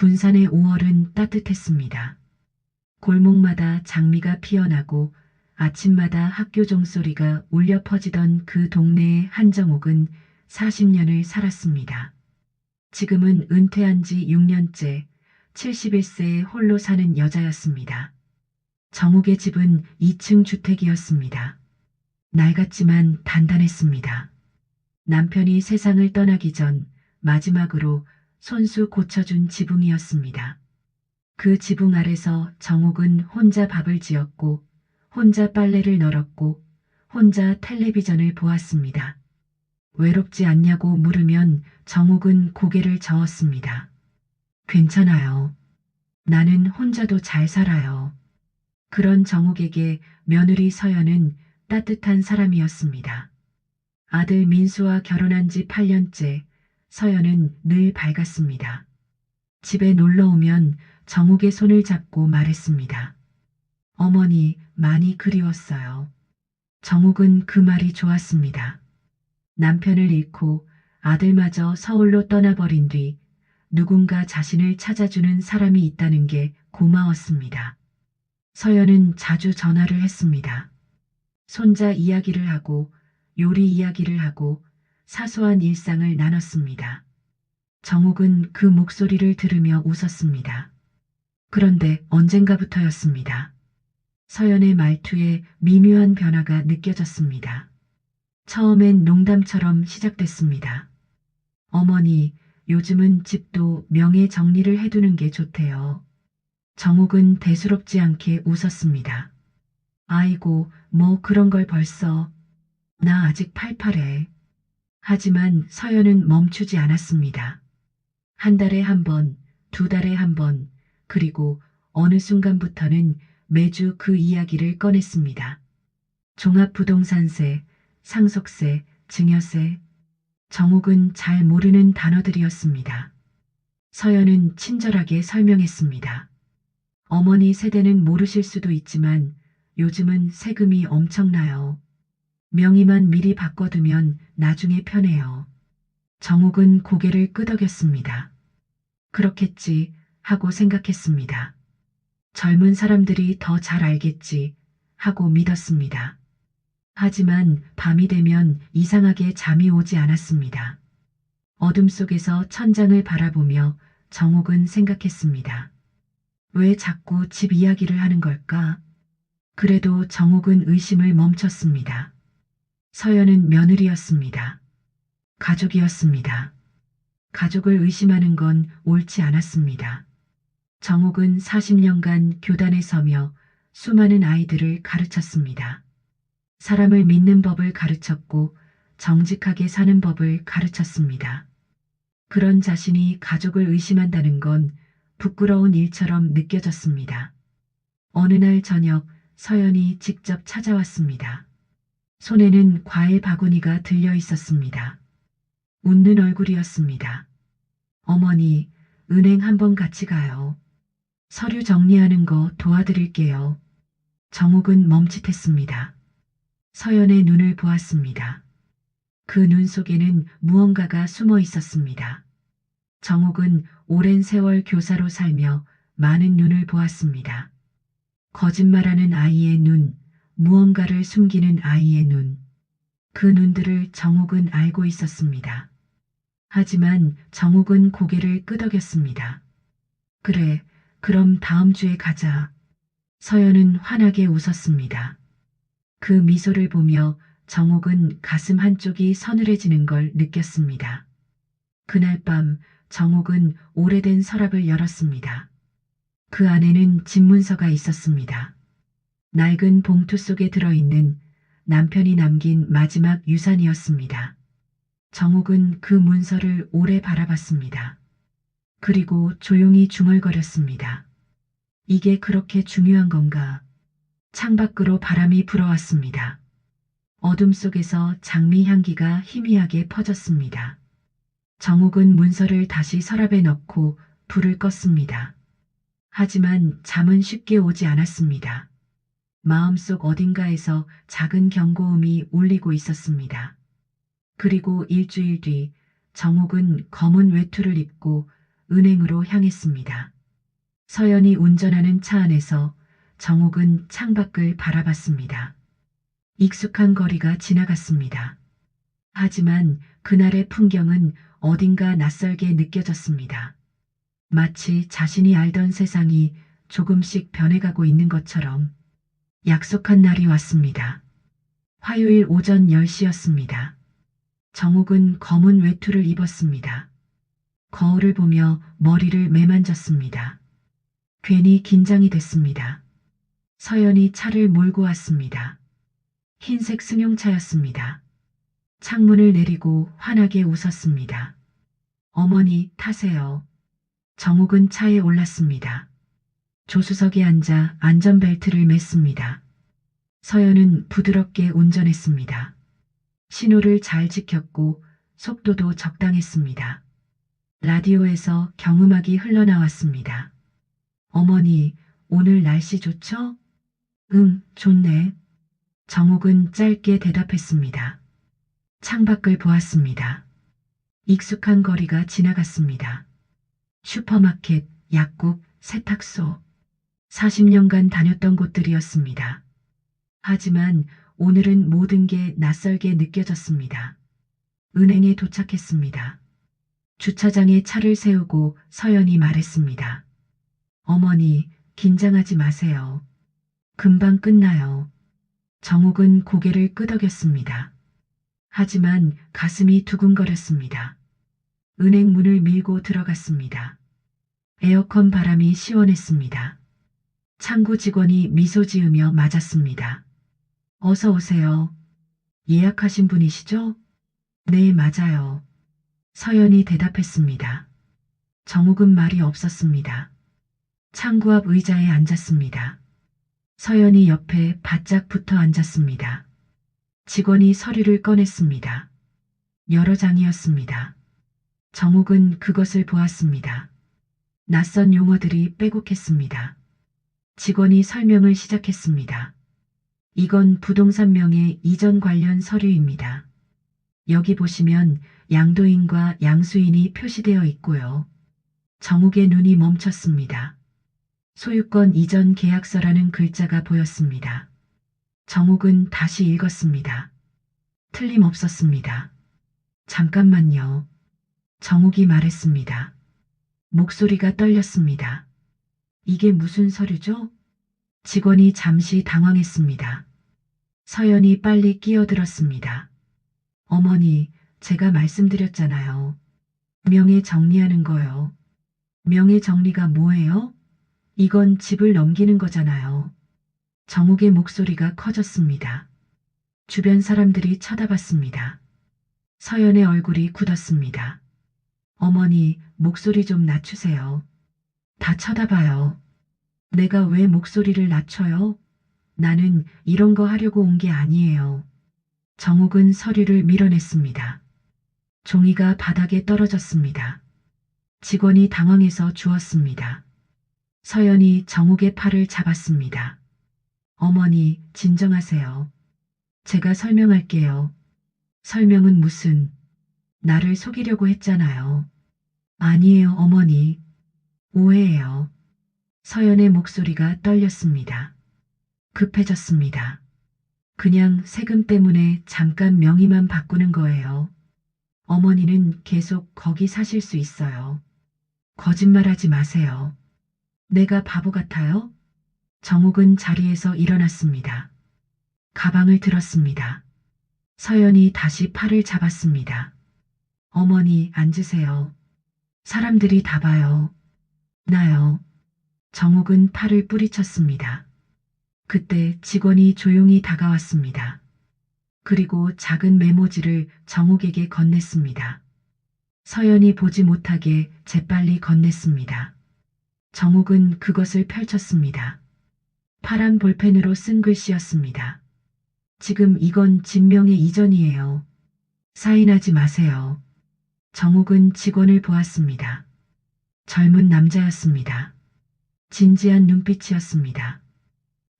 군산의 5월은 따뜻했습니다. 골목마다 장미가 피어나고 아침마다 학교 종소리가 울려 퍼지던 그 동네의 한정옥은 40년을 살았습니다. 지금은 은퇴한 지 6년째 71세에 홀로 사는 여자였습니다. 정옥의 집은 2층 주택이었습니다. 낡았지만 단단했습니다. 남편이 세상을 떠나기 전 마지막으로 손수 고쳐준 지붕이었습니다. 그 지붕 아래서 정옥은 혼자 밥을 지었고 혼자 빨래를 널었고 혼자 텔레비전을 보았습니다. 외롭지 않냐고 물으면 정옥은 고개를 저었습니다. 괜찮아요. 나는 혼자도 잘 살아요. 그런 정옥에게 며느리 서연은 따뜻한 사람이었습니다. 아들 민수와 결혼한 지 8년째 서연은 늘 밝았습니다. 집에 놀러 오면 정옥의 손을 잡고 말했습니다. 어머니 많이 그리웠어요. 정옥은 그 말이 좋았습니다. 남편을 잃고 아들마저 서울로 떠나버린 뒤 누군가 자신을 찾아주는 사람이 있다는 게 고마웠습니다. 서연은 자주 전화를 했습니다. 손자 이야기를 하고 요리 이야기를 하고 사소한 일상을 나눴습니다. 정옥은 그 목소리를 들으며 웃었습니다. 그런데 언젠가부터였습니다. 서연의 말투에 미묘한 변화가 느껴졌습니다. 처음엔 농담처럼 시작됐습니다. 어머니, 요즘은 집도 명예 정리를 해두는 게 좋대요. 정옥은 대수롭지 않게 웃었습니다. 아이고, 뭐 그런 걸 벌써. 나 아직 팔팔해. 하지만 서연은 멈추지 않았습니다. 한 달에 한 번, 두 달에 한 번, 그리고 어느 순간부터는 매주 그 이야기를 꺼냈습니다. 종합부동산세, 상속세, 증여세. 정옥은 잘 모르는 단어들이었습니다. 서연은 친절하게 설명했습니다. 어머니 세대는 모르실 수도 있지만 요즘은 세금이 엄청나요. 명의만 미리 바꿔두면 나중에 편해요. 정옥은 고개를 끄덕였습니다. 그렇겠지 하고 생각했습니다. 젊은 사람들이 더 잘 알겠지 하고 믿었습니다. 하지만 밤이 되면 이상하게 잠이 오지 않았습니다. 어둠 속에서 천장을 바라보며 정옥은 생각했습니다. 왜 자꾸 집 이야기를 하는 걸까? 그래도 정옥은 의심을 멈췄습니다. 서연은 며느리였습니다. 가족이었습니다. 가족을 의심하는 건 옳지 않았습니다. 정옥은 40년간 교단에 서며 수많은 아이들을 가르쳤습니다. 사람을 믿는 법을 가르쳤고 정직하게 사는 법을 가르쳤습니다. 그런 자신이 가족을 의심한다는 건 부끄러운 일처럼 느껴졌습니다. 어느 날 저녁 서연이 직접 찾아왔습니다. 손에는 과일 바구니가 들려 있었습니다. 웃는 얼굴이었습니다. 어머니, 은행 한번 같이 가요. 서류 정리하는 거 도와드릴게요. 정욱은 멈칫했습니다. 서연의 눈을 보았습니다. 그 눈 속에는 무언가가 숨어 있었습니다. 정욱은 오랜 세월 교사로 살며 많은 눈을 보았습니다. 거짓말하는 아이의 눈, 무언가를 숨기는 아이의 눈. 그 눈들을 정욱은 알고 있었습니다. 하지만 정욱은 고개를 끄덕였습니다. 그래, 그럼 다음 주에 가자. 서연은 환하게 웃었습니다. 그 미소를 보며 정욱은 가슴 한쪽이 서늘해지는 걸 느꼈습니다. 그날 밤 정욱은 오래된 서랍을 열었습니다. 그 안에는 집문서가 있었습니다. 낡은 봉투 속에 들어있는 남편이 남긴 마지막 유산이었습니다. 정욱은 그 문서를 오래 바라봤습니다. 그리고 조용히 중얼거렸습니다. 이게 그렇게 중요한 건가? 창밖으로 바람이 불어왔습니다. 어둠 속에서 장미 향기가 희미하게 퍼졌습니다. 정욱은 문서를 다시 서랍에 넣고 불을 껐습니다. 하지만 잠은 쉽게 오지 않았습니다. 마음속 어딘가에서 작은 경고음이 울리고 있었습니다. 그리고 일주일 뒤 정욱은 검은 외투를 입고 은행으로 향했습니다. 서연이 운전하는 차 안에서 정옥은 창밖을 바라봤습니다. 익숙한 거리가 지나갔습니다. 하지만 그날의 풍경은 어딘가 낯설게 느껴졌습니다. 마치 자신이 알던 세상이 조금씩 변해가고 있는 것처럼 약속한 날이 왔습니다. 화요일 오전 10시였습니다. 정옥은 검은 외투를 입었습니다. 거울을 보며 머리를 매만졌습니다. 괜히 긴장이 됐습니다. 서연이 차를 몰고 왔습니다. 흰색 승용차였습니다. 창문을 내리고 환하게 웃었습니다. 어머니 타세요. 정욱은 차에 올랐습니다. 조수석에 앉아 안전벨트를 맸습니다. 서연은 부드럽게 운전했습니다. 신호를 잘 지켰고 속도도 적당했습니다. 라디오에서 경음악이 흘러나왔습니다. 어머니, 오늘 날씨 좋죠? 응, 좋네. 정옥은 짧게 대답했습니다. 창밖을 보았습니다. 익숙한 거리가 지나갔습니다. 슈퍼마켓, 약국, 세탁소. 40년간 다녔던 곳들이었습니다. 하지만 오늘은 모든 게 낯설게 느껴졌습니다. 은행에 도착했습니다. 주차장에 차를 세우고 서연이 말했습니다. 어머니, 긴장하지 마세요. 금방 끝나요. 정욱은 고개를 끄덕였습니다. 하지만 가슴이 두근거렸습니다. 은행 문을 밀고 들어갔습니다. 에어컨 바람이 시원했습니다. 창구 직원이 미소 지으며 맞았습니다. 어서 오세요. 예약하신 분이시죠? 네, 맞아요. 서연이 대답했습니다. 정욱은 말이 없었습니다. 창구 앞 의자에 앉았습니다. 서연이 옆에 바짝 붙어 앉았습니다. 직원이 서류를 꺼냈습니다. 여러 장이었습니다. 정욱은 그것을 보았습니다. 낯선 용어들이 빼곡했습니다. 직원이 설명을 시작했습니다. 이건 부동산 명의 이전 관련 서류입니다. 여기 보시면 양도인과 양수인이 표시되어 있고요. 정욱의 눈이 멈췄습니다. 소유권 이전 계약서라는 글자가 보였습니다. 정욱은 다시 읽었습니다. 틀림없었습니다. 잠깐만요. 정욱이 말했습니다. 목소리가 떨렸습니다. 이게 무슨 서류죠? 직원이 잠시 당황했습니다. 서연이 빨리 끼어들었습니다. 어머니, 제가 말씀드렸잖아요. 명예 정리하는 거요. 명예 정리가 뭐예요? 이건 집을 넘기는 거잖아요. 정욱의 목소리가 커졌습니다. 주변 사람들이 쳐다봤습니다. 서연의 얼굴이 굳었습니다. 어머니, 목소리 좀 낮추세요. 다 쳐다봐요. 내가 왜 목소리를 낮춰요? 나는 이런 거 하려고 온 게 아니에요. 정욱은 서류를 밀어냈습니다. 종이가 바닥에 떨어졌습니다. 직원이 당황해서 주었습니다. 서연이 정욱의 팔을 잡았습니다. 어머니, 진정하세요. 제가 설명할게요. 설명은 무슨, 나를 속이려고 했잖아요. 아니에요, 어머니. 오해예요. 서연의 목소리가 떨렸습니다. 급해졌습니다. 그냥 세금 때문에 잠깐 명의만 바꾸는 거예요. 어머니는 계속 거기 사실 수 있어요. 거짓말하지 마세요. 내가 바보 같아요? 정욱은 자리에서 일어났습니다. 가방을 들었습니다. 서연이 다시 팔을 잡았습니다. 어머니 앉으세요. 사람들이 다 봐요. 나요. 정욱은 팔을 뿌리쳤습니다. 그때 직원이 조용히 다가왔습니다. 그리고 작은 메모지를 정욱에게 건넸습니다. 서연이 보지 못하게 재빨리 건넸습니다. 정욱은 그것을 펼쳤습니다. 파란 볼펜으로 쓴 글씨였습니다. 지금 이건 진명의 이전이에요. 사인하지 마세요. 정욱은 직원을 보았습니다. 젊은 남자였습니다. 진지한 눈빛이었습니다.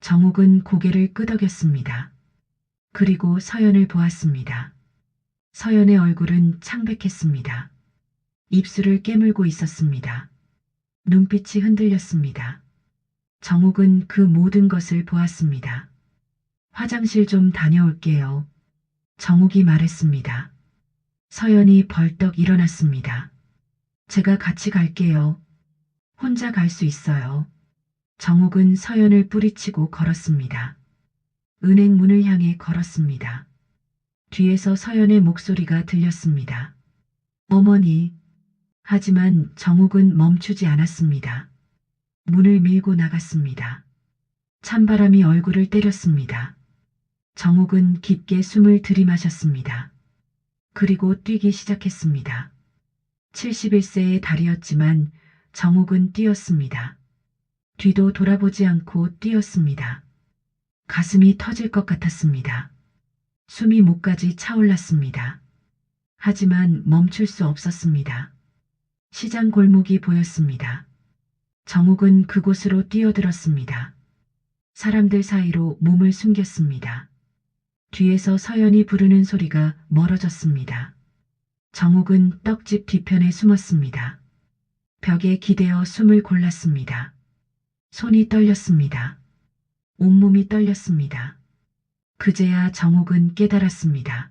정욱은 고개를 끄덕였습니다. 그리고 서연을 보았습니다. 서연의 얼굴은 창백했습니다. 입술을 깨물고 있었습니다. 눈빛이 흔들렸습니다. 정욱은 그 모든 것을 보았습니다. 화장실 좀 다녀올게요. 정욱이 말했습니다. 서연이 벌떡 일어났습니다. 제가 같이 갈게요. 혼자 갈 수 있어요. 정욱은 서연을 뿌리치고 걸었습니다. 은행 문을 향해 걸었습니다. 뒤에서 서연의 목소리가 들렸습니다. 어머니. 하지만 정욱은 멈추지 않았습니다. 문을 밀고 나갔습니다. 찬바람이 얼굴을 때렸습니다. 정욱은 깊게 숨을 들이마셨습니다. 그리고 뛰기 시작했습니다. 71세의 달이었지만 정욱은 뛰었습니다. 뒤도 돌아보지 않고 뛰었습니다. 가슴이 터질 것 같았습니다. 숨이 목까지 차올랐습니다. 하지만 멈출 수 없었습니다. 시장 골목이 보였습니다. 정욱은 그곳으로 뛰어들었습니다. 사람들 사이로 몸을 숨겼습니다. 뒤에서 서연이 부르는 소리가 멀어졌습니다. 정욱은 떡집 뒤편에 숨었습니다. 벽에 기대어 숨을 골랐습니다. 손이 떨렸습니다. 온몸이 떨렸습니다. 그제야 정욱은 깨달았습니다.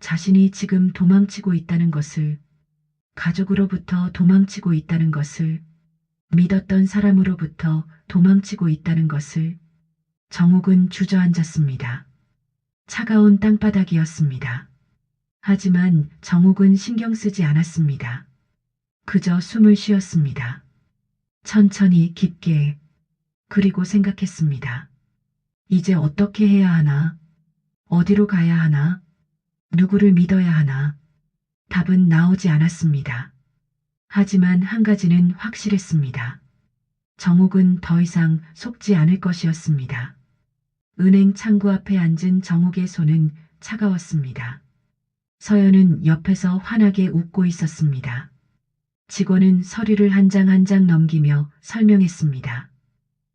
자신이 지금 도망치고 있다는 것을, 가족으로부터 도망치고 있다는 것을, 믿었던 사람으로부터 도망치고 있다는 것을, 정욱은 주저앉았습니다. 차가운 땅바닥이었습니다. 하지만 정욱은 신경 쓰지 않았습니다. 그저 숨을 쉬었습니다. 천천히 깊게 그리고 생각했습니다. 이제 어떻게 해야 하나? 어디로 가야 하나? 누구를 믿어야 하나? 답은 나오지 않았습니다. 하지만 한 가지는 확실했습니다. 정욱은 더 이상 속지 않을 것이었습니다. 은행 창구 앞에 앉은 정욱의 손은 차가웠습니다. 서연은 옆에서 환하게 웃고 있었습니다. 직원은 서류를 한장 한장 넘기며 설명했습니다.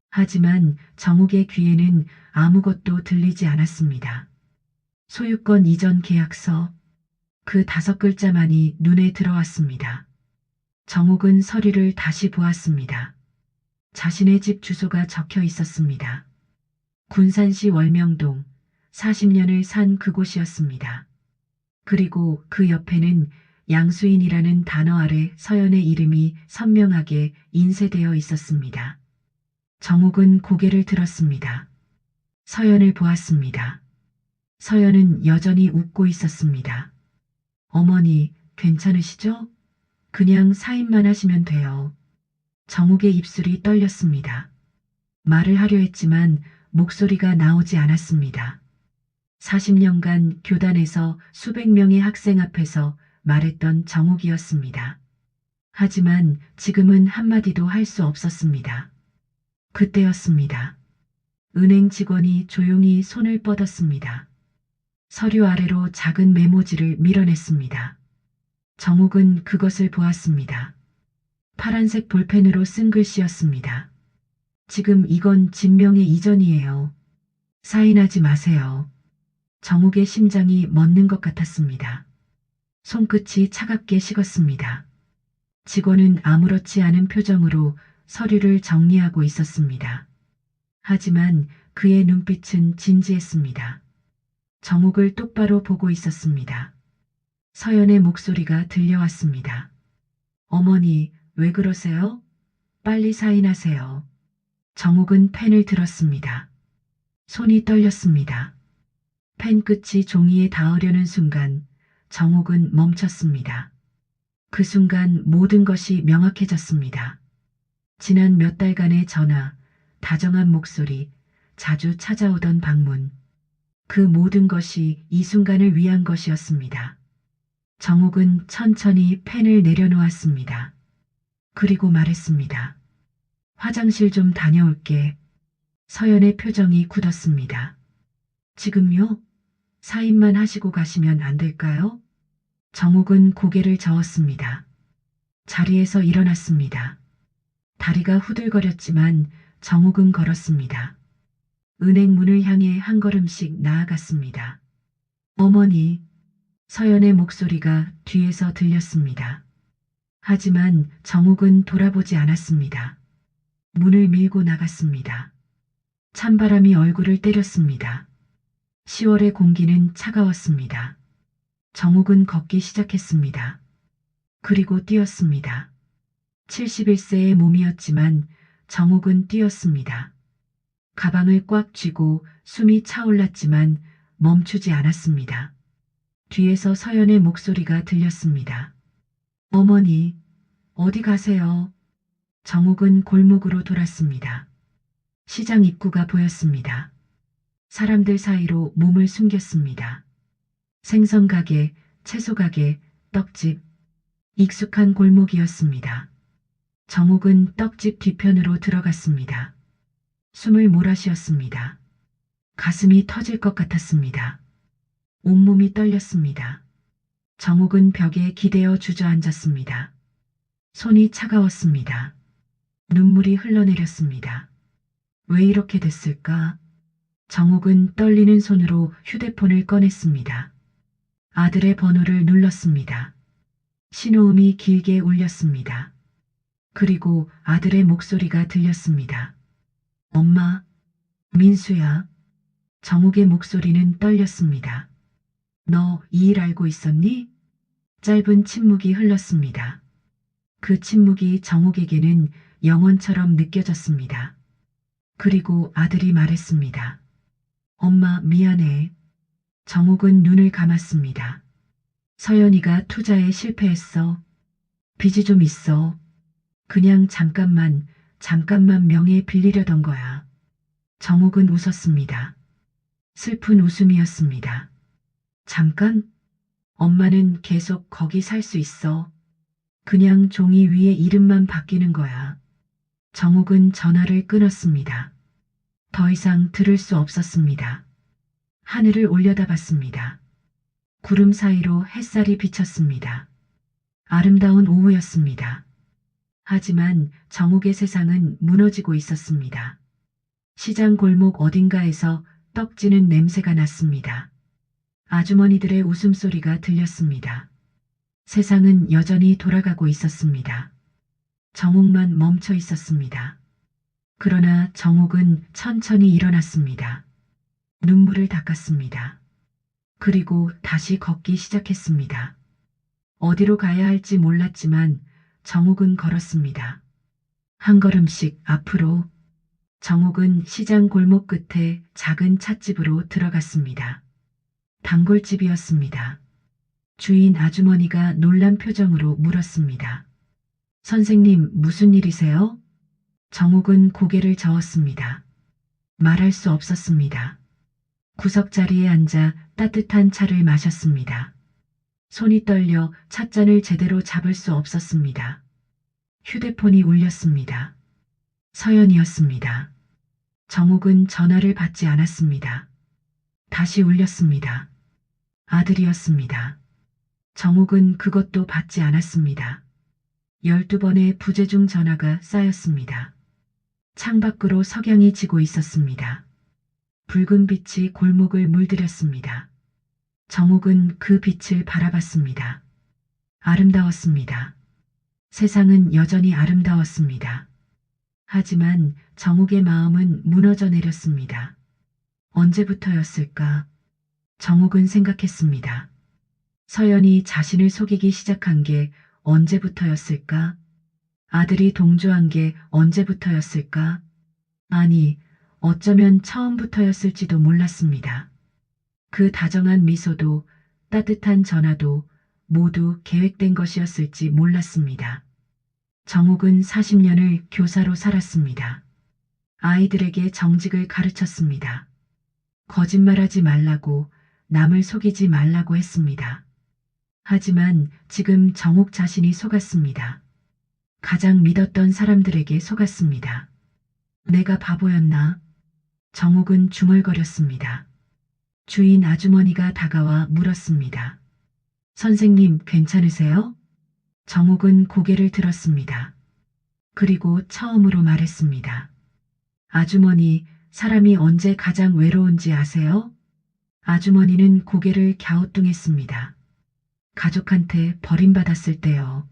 하지만 정욱의 귀에는 아무것도 들리지 않았습니다. 소유권 이전 계약서 그 다섯 글자만이 눈에 들어왔습니다. 정욱은 서류를 다시 보았습니다. 자신의 집 주소가 적혀 있었습니다. 군산시 월명동 40년을 산 그곳이었습니다. 그리고 그 옆에는 양수인이라는 단어 아래 서연의 이름이 선명하게 인쇄되어 있었습니다. 정욱은 고개를 들었습니다. 서연을 보았습니다. 서연은 여전히 웃고 있었습니다. 어머니, 괜찮으시죠? 그냥 사인만 하시면 돼요. 정욱의 입술이 떨렸습니다. 말을 하려 했지만 목소리가 나오지 않았습니다. 40년간 교단에서 수백 명의 학생 앞에서 말했던 정욱이었습니다. 하지만 지금은 한마디도 할 수 없었습니다. 그때였습니다. 은행 직원이 조용히 손을 뻗었습니다. 서류 아래로 작은 메모지를 밀어냈습니다. 정욱은 그것을 보았습니다. 파란색 볼펜으로 쓴 글씨였습니다. 지금 이건 진명의 이전이에요. 사인하지 마세요. 정욱의 심장이 멎는 것 같았습니다. 손끝이 차갑게 식었습니다. 직원은 아무렇지 않은 표정으로 서류를 정리하고 있었습니다. 하지만 그의 눈빛은 진지했습니다. 정욱을 똑바로 보고 있었습니다. 서연의 목소리가 들려왔습니다. 어머니, 왜 그러세요? 빨리 사인하세요. 정욱은 펜을 들었습니다. 손이 떨렸습니다. 펜 끝이 종이에 닿으려는 순간 정욱은 멈췄습니다. 그 순간 모든 것이 명확해졌습니다. 지난 몇 달간의 전화, 다정한 목소리, 자주 찾아오던 방문. 그 모든 것이 이 순간을 위한 것이었습니다. 정욱은 천천히 펜을 내려놓았습니다. 그리고 말했습니다. 화장실 좀 다녀올게. 서연의 표정이 굳었습니다. 지금요? 사인만 하시고 가시면 안 될까요? 정욱은 고개를 저었습니다. 자리에서 일어났습니다. 다리가 후들거렸지만 정욱은 걸었습니다. 은행 문을 향해 한 걸음씩 나아갔습니다. 어머니, 서연의 목소리가 뒤에서 들렸습니다. 하지만 정욱은 돌아보지 않았습니다. 문을 밀고 나갔습니다. 찬바람이 얼굴을 때렸습니다. 10월의 공기는 차가웠습니다. 정욱은 걷기 시작했습니다. 그리고 뛰었습니다. 71세의 몸이었지만 정욱은 뛰었습니다. 가방을 꽉 쥐고 숨이 차올랐지만 멈추지 않았습니다. 뒤에서 서연의 목소리가 들렸습니다. 어머니, 어디 가세요? 정욱은 골목으로 돌았습니다. 시장 입구가 보였습니다. 사람들 사이로 몸을 숨겼습니다. 생선 가게, 채소 가게, 떡집, 익숙한 골목이었습니다. 정욱은 떡집 뒤편으로 들어갔습니다. 숨을 몰아쉬었습니다. 가슴이 터질 것 같았습니다. 온몸이 떨렸습니다. 정욱은 벽에 기대어 주저앉았습니다. 손이 차가웠습니다. 눈물이 흘러내렸습니다. 왜 이렇게 됐을까? 정욱은 떨리는 손으로 휴대폰을 꺼냈습니다. 아들의 번호를 눌렀습니다. 신호음이 길게 울렸습니다. 그리고 아들의 목소리가 들렸습니다. 엄마, 민수야. 정욱의 목소리는 떨렸습니다. 너 이 일 알고 있었니? 짧은 침묵이 흘렀습니다. 그 침묵이 정욱에게는 영원처럼 느껴졌습니다. 그리고 아들이 말했습니다. 엄마 미안해. 정욱은 눈을 감았습니다. 서연이가 투자에 실패했어. 빚이 좀 있어. 그냥 잠깐만, 잠깐만 명예 빌리려던 거야. 정욱은 웃었습니다. 슬픈 웃음이었습니다. 잠깐? 엄마는 계속 거기 살 수 있어. 그냥 종이 위에 이름만 바뀌는 거야. 정욱은 전화를 끊었습니다. 더 이상 들을 수 없었습니다. 하늘을 올려다봤습니다. 구름 사이로 햇살이 비쳤습니다. 아름다운 오후였습니다. 하지만 정욱의 세상은 무너지고 있었습니다. 시장 골목 어딘가에서 떡지는 냄새가 났습니다. 아주머니들의 웃음소리가 들렸습니다. 세상은 여전히 돌아가고 있었습니다. 정욱만 멈춰 있었습니다. 그러나 정욱은 천천히 일어났습니다. 눈물을 닦았습니다. 그리고 다시 걷기 시작했습니다. 어디로 가야 할지 몰랐지만 정욱은 걸었습니다. 한 걸음씩 앞으로 정욱은 시장 골목 끝에 작은 찻집으로 들어갔습니다. 단골집이었습니다. 주인 아주머니가 놀란 표정으로 물었습니다. 선생님, 무슨 일이세요? 정욱은 고개를 저었습니다. 말할 수 없었습니다. 구석자리에 앉아 따뜻한 차를 마셨습니다. 손이 떨려 찻잔을 제대로 잡을 수 없었습니다. 휴대폰이 울렸습니다. 서연이었습니다. 정욱은 전화를 받지 않았습니다. 다시 울렸습니다. 아들이었습니다. 정욱은 그것도 받지 않았습니다. 열두 번의 부재중 전화가 쌓였습니다. 창밖으로 석양이 지고 있었습니다. 붉은 빛이 골목을 물들였습니다. 정욱은 그 빛을 바라봤습니다. 아름다웠습니다. 세상은 여전히 아름다웠습니다. 하지만 정욱의 마음은 무너져 내렸습니다. 언제부터였을까? 정욱은 생각했습니다. 서연이 자신을 속이기 시작한 게 언제부터였을까? 아들이 동조한 게 언제부터였을까? 아니, 어쩌면 처음부터였을지도 몰랐습니다. 그 다정한 미소도 따뜻한 전화도 모두 계획된 것이었을지 몰랐습니다. 정욱은 40년을 교사로 살았습니다. 아이들에게 정직을 가르쳤습니다. 거짓말하지 말라고 남을 속이지 말라고 했습니다. 하지만 지금 정욱 자신이 속았습니다. 가장 믿었던 사람들에게 속았습니다. 내가 바보였나? 정욱은 중얼거렸습니다. 주인 아주머니가 다가와 물었습니다. 선생님 괜찮으세요? 정욱은 고개를 들었습니다. 그리고 처음으로 말했습니다. 아주머니, 사람이 언제 가장 외로운지 아세요? 아주머니는 고개를 갸우뚱했습니다. 가족한테 버림받았을 때요.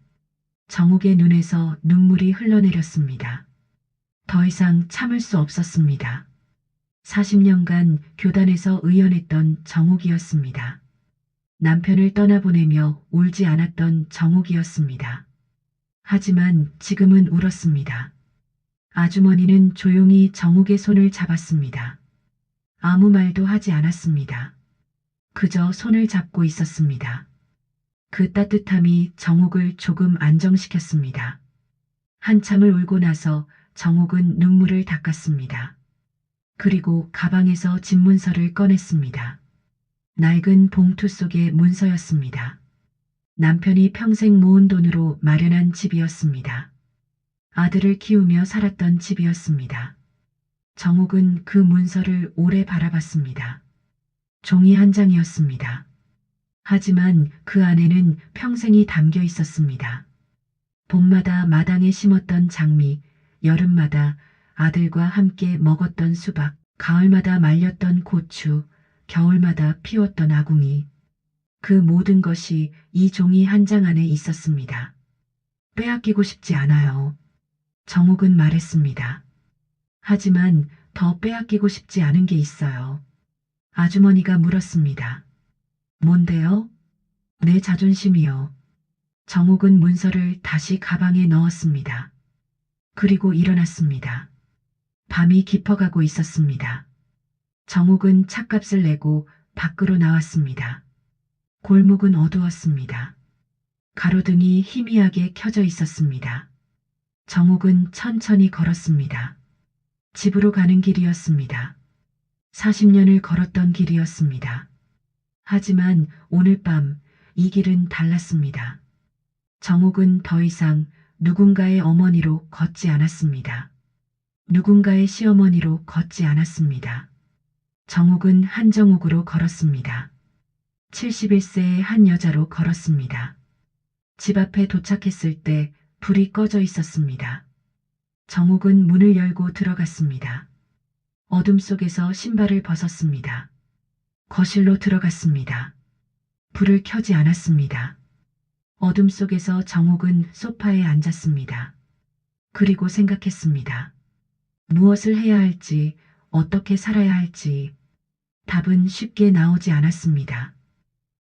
정욱의 눈에서 눈물이 흘러내렸습니다. 더 이상 참을 수 없었습니다. 40년간 교단에서 의연했던 정욱이었습니다. 남편을 떠나보내며 울지 않았던 정욱이었습니다. 하지만 지금은 울었습니다. 아주머니는 조용히 정욱의 손을 잡았습니다. 아무 말도 하지 않았습니다. 그저 손을 잡고 있었습니다. 그 따뜻함이 정욱을 조금 안정시켰습니다. 한참을 울고 나서 정욱은 눈물을 닦았습니다. 그리고 가방에서 집 문서를 꺼냈습니다. 낡은 봉투 속의 문서였습니다. 남편이 평생 모은 돈으로 마련한 집이었습니다. 아들을 키우며 살았던 집이었습니다. 정욱은 그 문서를 오래 바라봤습니다. 종이 한 장이었습니다. 하지만 그 안에는 평생이 담겨 있었습니다. 봄마다 마당에 심었던 장미, 여름마다 아들과 함께 먹었던 수박, 가을마다 말렸던 고추, 겨울마다 피웠던 아궁이. 그 모든 것이 이 종이 한 장 안에 있었습니다. 빼앗기고 싶지 않아요. 정욱은 말했습니다. 하지만 더 빼앗기고 싶지 않은 게 있어요. 아주머니가 물었습니다. 뭔데요? 내 자존심이요. 정욱은 문서를 다시 가방에 넣었습니다. 그리고 일어났습니다. 밤이 깊어가고 있었습니다. 정욱은 차값을 내고 밖으로 나왔습니다. 골목은 어두웠습니다. 가로등이 희미하게 켜져 있었습니다. 정욱은 천천히 걸었습니다. 집으로 가는 길이었습니다. 40년을 걸었던 길이었습니다. 하지만 오늘 밤 이 길은 달랐습니다. 정욱은 더 이상 누군가의 어머니로 걷지 않았습니다. 누군가의 시어머니로 걷지 않았습니다. 정욱은 한정욱으로 걸었습니다. 71세의 한 여자로 걸었습니다. 집 앞에 도착했을 때 불이 꺼져 있었습니다. 정욱은 문을 열고 들어갔습니다. 어둠 속에서 신발을 벗었습니다. 거실로 들어갔습니다. 불을 켜지 않았습니다. 어둠 속에서 정욱은 소파에 앉았습니다. 그리고 생각했습니다. 무엇을 해야 할지, 어떻게 살아야 할지, 답은 쉽게 나오지 않았습니다.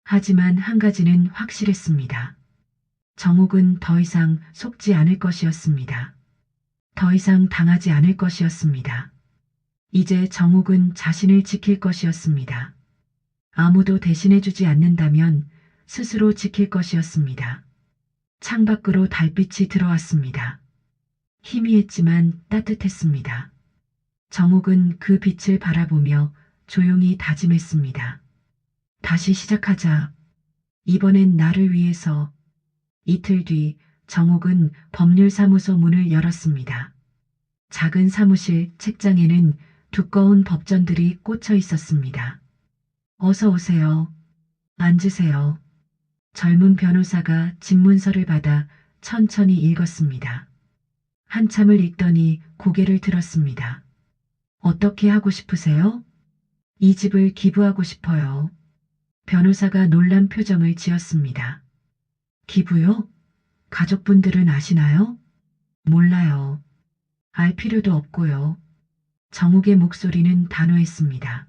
하지만 한 가지는 확실했습니다. 정욱은 더 이상 속지 않을 것이었습니다. 더 이상 당하지 않을 것이었습니다. 이제 정욱은 자신을 지킬 것이었습니다. 아무도 대신해주지 않는다면 스스로 지킬 것이었습니다. 창밖으로 달빛이 들어왔습니다. 희미했지만 따뜻했습니다. 정욱은 그 빛을 바라보며 조용히 다짐했습니다. 다시 시작하자. 이번엔 나를 위해서. 이틀 뒤 정욱은 법률사무소 문을 열었습니다. 작은 사무실 책장에는 두꺼운 법전들이 꽂혀 있었습니다. 어서 오세요. 앉으세요. 젊은 변호사가 집문서를 받아 천천히 읽었습니다. 한참을 읽더니 고개를 들었습니다. 어떻게 하고 싶으세요? 이 집을 기부하고 싶어요. 변호사가 놀란 표정을 지었습니다. 기부요? 가족분들은 아시나요? 몰라요. 알 필요도 없고요. 정욱의 목소리는 단호했습니다.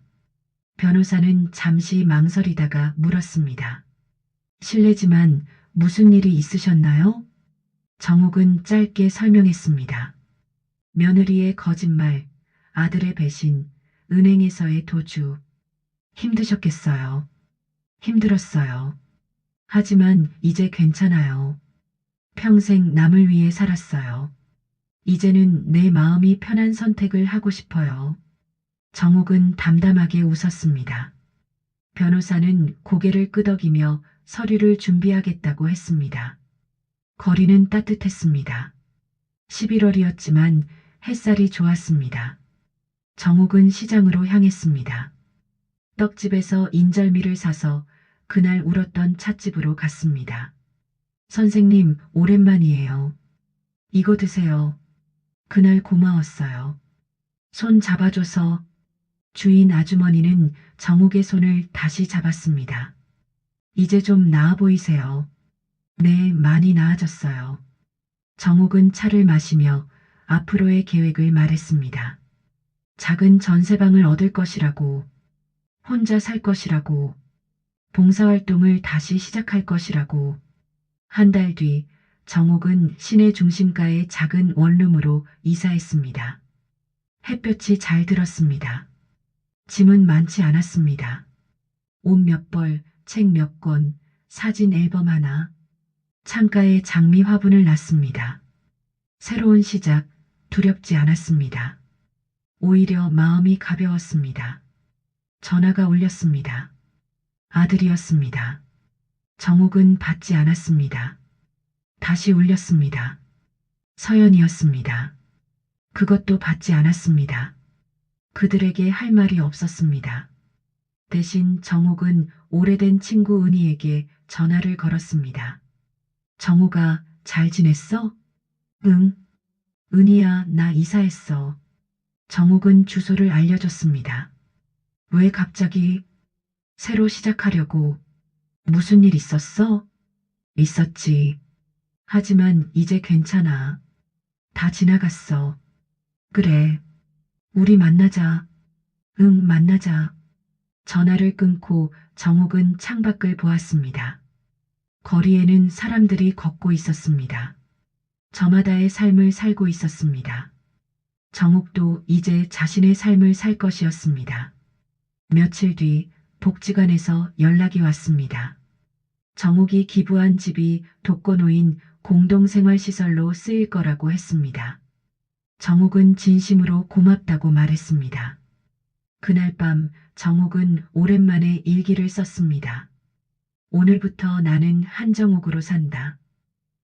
변호사는 잠시 망설이다가 물었습니다. 실례지만 무슨 일이 있으셨나요? 정욱은 짧게 설명했습니다. 며느리의 거짓말, 아들의 배신, 은행에서의 도주. 힘드셨겠어요. 힘들었어요. 하지만 이제 괜찮아요. 평생 남을 위해 살았어요. 이제는 내 마음이 편한 선택을 하고 싶어요. 정욱은 담담하게 웃었습니다. 변호사는 고개를 끄덕이며 서류를 준비하겠다고 했습니다. 거리는 따뜻했습니다. 11월이었지만 햇살이 좋았습니다. 정욱은 시장으로 향했습니다. 떡집에서 인절미를 사서 그날 울었던 찻집으로 갔습니다. 선생님, 오랜만이에요. 이거 드세요. 그날 고마웠어요. 손 잡아줘서 주인 아주머니는 정욱의 손을 다시 잡았습니다. 이제 좀 나아 보이세요. 네, 많이 나아졌어요. 정옥은 차를 마시며 앞으로의 계획을 말했습니다. 작은 전세방을 얻을 것이라고, 혼자 살 것이라고, 봉사활동을 다시 시작할 것이라고. 한 달 뒤 정옥은 시내 중심가의 작은 원룸으로 이사했습니다. 햇볕이 잘 들었습니다. 짐은 많지 않았습니다. 옷 몇 벌, 책 몇 권, 사진 앨범 하나. 창가에 장미 화분을 놨습니다. 새로운 시작, 두렵지 않았습니다. 오히려 마음이 가벼웠습니다. 전화가 울렸습니다. 아들이었습니다. 정옥은 받지 않았습니다. 다시 울렸습니다. 서연이었습니다. 그것도 받지 않았습니다. 그들에게 할 말이 없었습니다. 대신 정옥은 오래된 친구 은희에게 전화를 걸었습니다. 정옥아, 잘 지냈어? 응. 은희야, 나 이사했어. 정옥은 주소를 알려줬습니다. 왜 갑자기 새로 시작하려고 무슨 일 있었어? 있었지. 하지만 이제 괜찮아. 다 지나갔어. 그래. 우리 만나자. 응, 만나자. 전화를 끊고 정옥은 창밖을 보았습니다. 거리에는 사람들이 걷고 있었습니다. 저마다의 삶을 살고 있었습니다. 정옥도 이제 자신의 삶을 살 것이었습니다. 며칠 뒤 복지관에서 연락이 왔습니다. 정옥이 기부한 집이 독거노인 공동생활시설로 쓰일 거라고 했습니다. 정옥은 진심으로 고맙다고 말했습니다. 그날 밤 정옥은 오랜만에 일기를 썼습니다. 오늘부터 나는 한정옥으로 산다.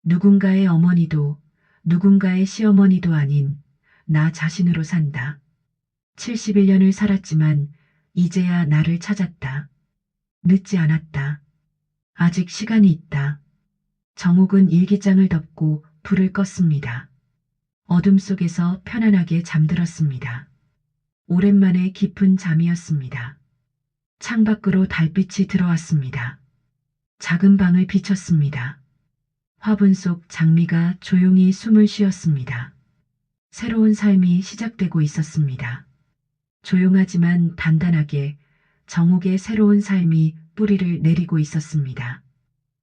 누군가의 어머니도 누군가의 시어머니도 아닌 나 자신으로 산다. 71년을 살았지만 이제야 나를 찾았다. 늦지 않았다. 아직 시간이 있다. 정옥은 일기장을 덮고 불을 껐습니다. 어둠 속에서 편안하게 잠들었습니다. 오랜만에 깊은 잠이었습니다. 창밖으로 달빛이 들어왔습니다. 작은 방을 비췄습니다. 화분 속 장미가 조용히 숨을 쉬었습니다. 새로운 삶이 시작되고 있었습니다. 조용하지만 단단하게 정옥의 새로운 삶이 뿌리를 내리고 있었습니다.